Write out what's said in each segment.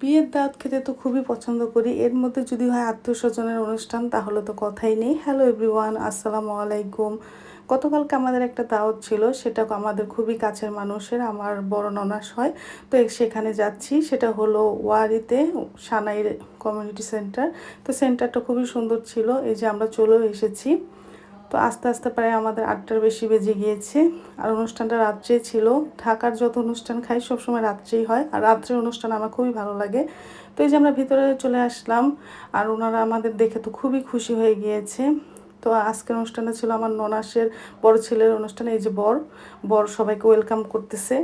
বিয়ের দাওয়াত খেতে তো খুবই পছন্দ করি। এর মধ্যে যদি হয় আত্মীয়স্বজনের অনুষ্ঠান, তাহলে তো কথাই নেই। হ্যালো এভরিওয়ান আসসালামু আলাইকুম। গতকালকে আমাদের একটা দাওয়াত ছিল, সেটা আমাদের খুবই কাছের মানুষের, আমার বড় ননাস হয়। তো সেখানে যাচ্ছি, সেটা হলো ওয়ারিতে, সানাইয়ের কমিউনিটি সেন্টার তো সেন্টারটা খুবই সুন্দর ছিল, এই যে আমরা চলেও এসেছি। তো আস্তে আস্তে প্রায় আমাদের আটটার বেশি বেজে গিয়েছে। আর অনুষ্ঠানটা রাত্রে ছিল। ঢাকার যত অনুষ্ঠান খাই, সবসময় রাত্রেই হয়। আর রাত্রের অনুষ্ঠান আমার খুবই ভালো লাগে। তো এই যে আমরা ভিতরে চলে আসলাম, আর ওনারা আমাদের দেখে তো খুবই খুশি হয়ে গিয়েছে। তো আজকের অনুষ্ঠানটা ছিল আমার ননাসের বড় ছেলের অনুষ্ঠান, এই যে বর। বর সবাইকে ওয়েলকাম করতেছে।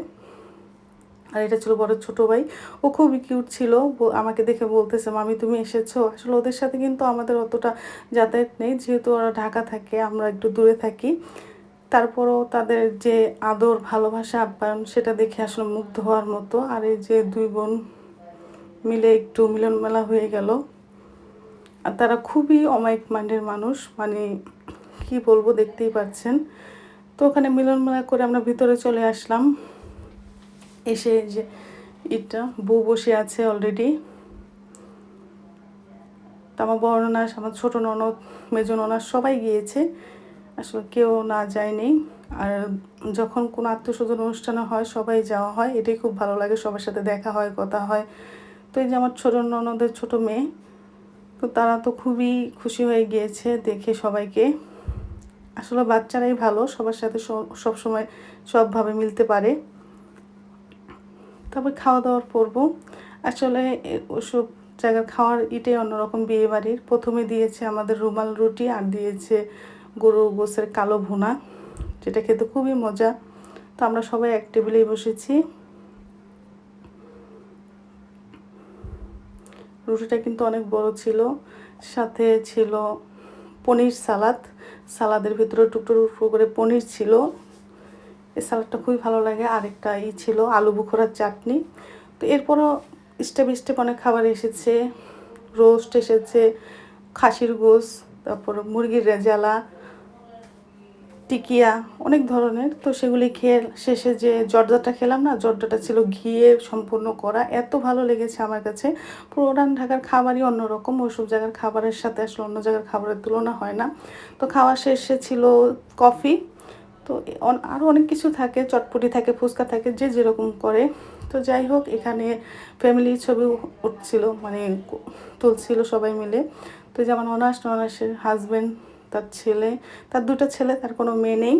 আর এটা ছিল বড় ছোট ভাই। ও খুবই কিউট ছিল। আমাকে দেখে বলতেছে, মামি, তুমি এসেছ? আসলে ওদের সাথে কিন্তু আমাদের অতটা যাতায়াত নেই। যেহেতু ওরা ঢাকা থাকে, আমরা একটু দূরে থাকি। তারপরও তাদের যে আদর, ভালোবাসা, আপ্যায়ন, সেটা দেখে আসলে মুগ্ধ হওয়ার মতো। আর এই যে দুই বোন মিলে একটু মিলন মেলা হয়ে গেল। আর তারা খুবই অমায়িক মাইন্ডের মানুষ। মানে কি বলব, দেখতেই পাচ্ছেন। তো ওখানে মিলন মেলা করে আমরা ভিতরে চলে আসলাম। এসে যে এটা বউ বসে আছে অলরেডি তো আমার বড় ননাস আমার ছোটো ননদ, মেজো ননাস সবাই গিয়েছে। আসলে কেউ না যায়নি। আর যখন কোনো আত্মীয় স্বজন অনুষ্ঠানে হয়, সবাই যাওয়া হয়। এটাই খুব ভালো লাগে, সবার সাথে দেখা হয়, কথা হয়। তো এই যে আমার ছোটো ননদের ছোটো মেয়ে, তো তারা তো খুবই খুশি হয়ে গিয়েছে দেখে সবাইকে। আসলে বাচ্চারাই ভালো, সবার সাথে সব সময় সবভাবে মিলতে পারে। তারপর খাওয়া দাওয়ার পর্ব। আসলে ওসব জায়গার খাওয়ার ইটাই অন্যরকম বিয়ে বাড়ির। প্রথমে দিয়েছে আমাদের রুমাল রুটি আর দিয়েছে গরু গোসের কালো ভুনা, যেটা খেতে খুবই মজা। তো আমরা সবাই এক টেবিলেই বসেছি। রুটিটা কিন্তু অনেক বড় ছিল, সাথে ছিল পনির সালাদ। সালাদের ভিতরে টুকরো টুকরো করে পনির ছিল। এই সালাডটা খুবই ভালো লাগে। আরেকটা ই ছিল আলু বুখোরার চাটনি। তো এরপরও স্টেপ স্টেপ অনেক খাবার এসেছে। রোস্ট এসেছে, খাসির গোস তারপর মুরগির রেজালা, টিকিয়া, অনেক ধরনের। তো সেগুলি খেয়ে শেষে যে জর্দাটা খেলাম না, জর্দাটা ছিল ঘিয়ে সম্পূর্ণ করা। এত ভালো লেগেছে আমার কাছে। পুরান ঢাকার খাবারই অন্যরকম, ওইসব জায়গার খাবারের সাথে আসলে অন্য জায়গার খাবারের তুলনা হয় না। তো খাওয়া শেষে ছিল কফি। তো আরও অনেক কিছু থাকে, চটপটি থাকে, ফুচকা থাকে, যে যেরকম করে। তো যাই হোক, এখানে ফ্যামিলির ছবি উঠছিল মানে তুলছিল সবাই মিলে। তো যেমন অনার্স, অনার্সের হাজব্যান্ড তার ছেলে, তার দুটো ছেলে, তার কোনো মেয়ে নেই।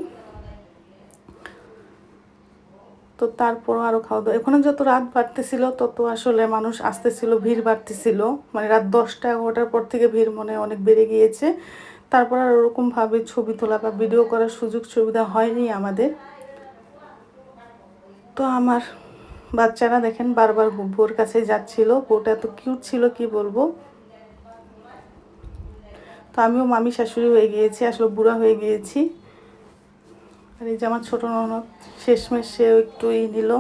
তো তারপর আরও খাওয়া দাওয়া এখানে যত রাত বাড়তেছিল, তত আসলে মানুষ আসতেছিল, ভিড় বাড়তেছিল। মানে রাত দশটা, এগারোটার পর থেকে ভিড় মনে অনেক বেড়ে গিয়েছে। তারপর আর ওরকমভাবে ছবি তোলা বা ভিডিও করার সুযোগ সুবিধা হয়নি আমাদের। তো আমার বাচ্চারা দেখেন বারবার বোর কাছে যাচ্ছিল। বউটা এত কিউট ছিল, কি বলব? তো আমিও মামি শাশুড়ি হয়ে গিয়েছি, আসলে বুড়া হয়ে গিয়েছি। আর এই যে আমার ছোটো ননদ, শেষমেশ সেও একটু ই নিল।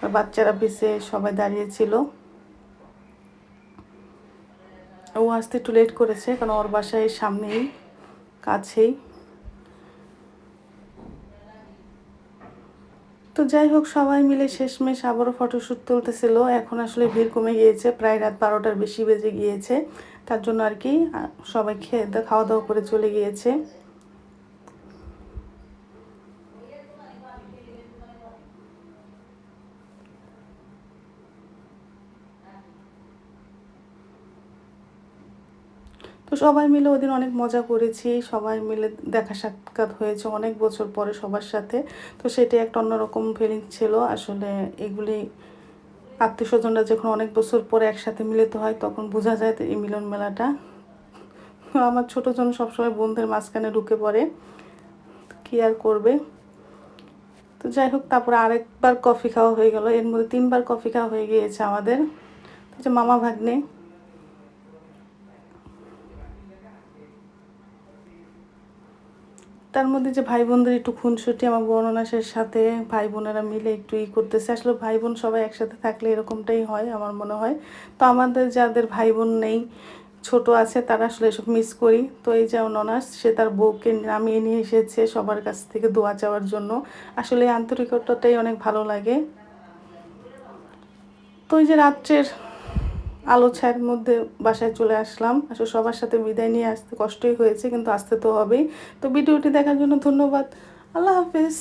আর বাচ্চারা বেশে সবাই দাঁড়িয়েছিল ও আসতে একটু লেট করেছে, কারণ ওর বাসায় সামনেই, কাছেই। তো যাই হোক, সবাই মিলে শেষমেশ আবারও ফটোশ্যুট তুলতেছিল। এখন আসলে ভিড় কমে গিয়েছে, প্রায় রাত বারোটার বেশি বেজে গিয়েছে। তার জন্য আর কি সবাই খেয়ে খাওয়া দাওয়া করে চলে গিয়েছে। তো সবাই মিলে ওদিন অনেক মজা করেছি, সবাই মিলে দেখা সাক্ষাৎ হয়েছে অনেক বছর পরে সবার সাথে। তো সেটাই একটা অন্যরকম ফিলিং ছিল। আসলে এগুলি আত্মীয় স্বজনরা যখন অনেক বছর পরে একসাথে মিলিত হয়, তখন বোঝা যায় এই মিলন মেলাটা। আমার ছোটো জন সবসময় বন্ধুদের মাঝখানে ঢুকে পড়ে, কি আর করবে? তো যাই হোক, তারপরে আরেকবার কফি খাওয়া হয়ে গেল। এর মধ্যে তিনবার কফি খাওয়া হয়ে গিয়েছে আমাদের। যে মামা ভাগ্নে তার মধ্যে যে ভাই বোনদের একটু খুনসুটি, আমার বর্ণনাশের সাথে ভাই বোনেরা মিলে একটু ই করতেছে। আসলে ভাই বোন সবাই একসাথে থাকলে এরকমটাই হয় আমার মনে হয়। তো আমাদের যাদের ভাই বোন নেই, ছোট আছে, তারা আসলে এসব মিস করি। তো এই যে ননাস সে তার বউকে নামিয়ে নিয়ে এসেছে সবার কাছ থেকে দোয়া চাওয়ার জন্য। আসলে আন্তরিকতাটাই অনেক ভালো লাগে। তো এই যে রাত্রের আলো ছায়ের মধ্যে বাসায় চলে আসলাম। আসলে সবার সাথে বিদায় নিয়ে আসতে কষ্টই হয়েছে, কিন্তু আসতে তো হবেই। তো ভিডিওটি দেখার জন্য ধন্যবাদ। আল্লাহ হাফিজ।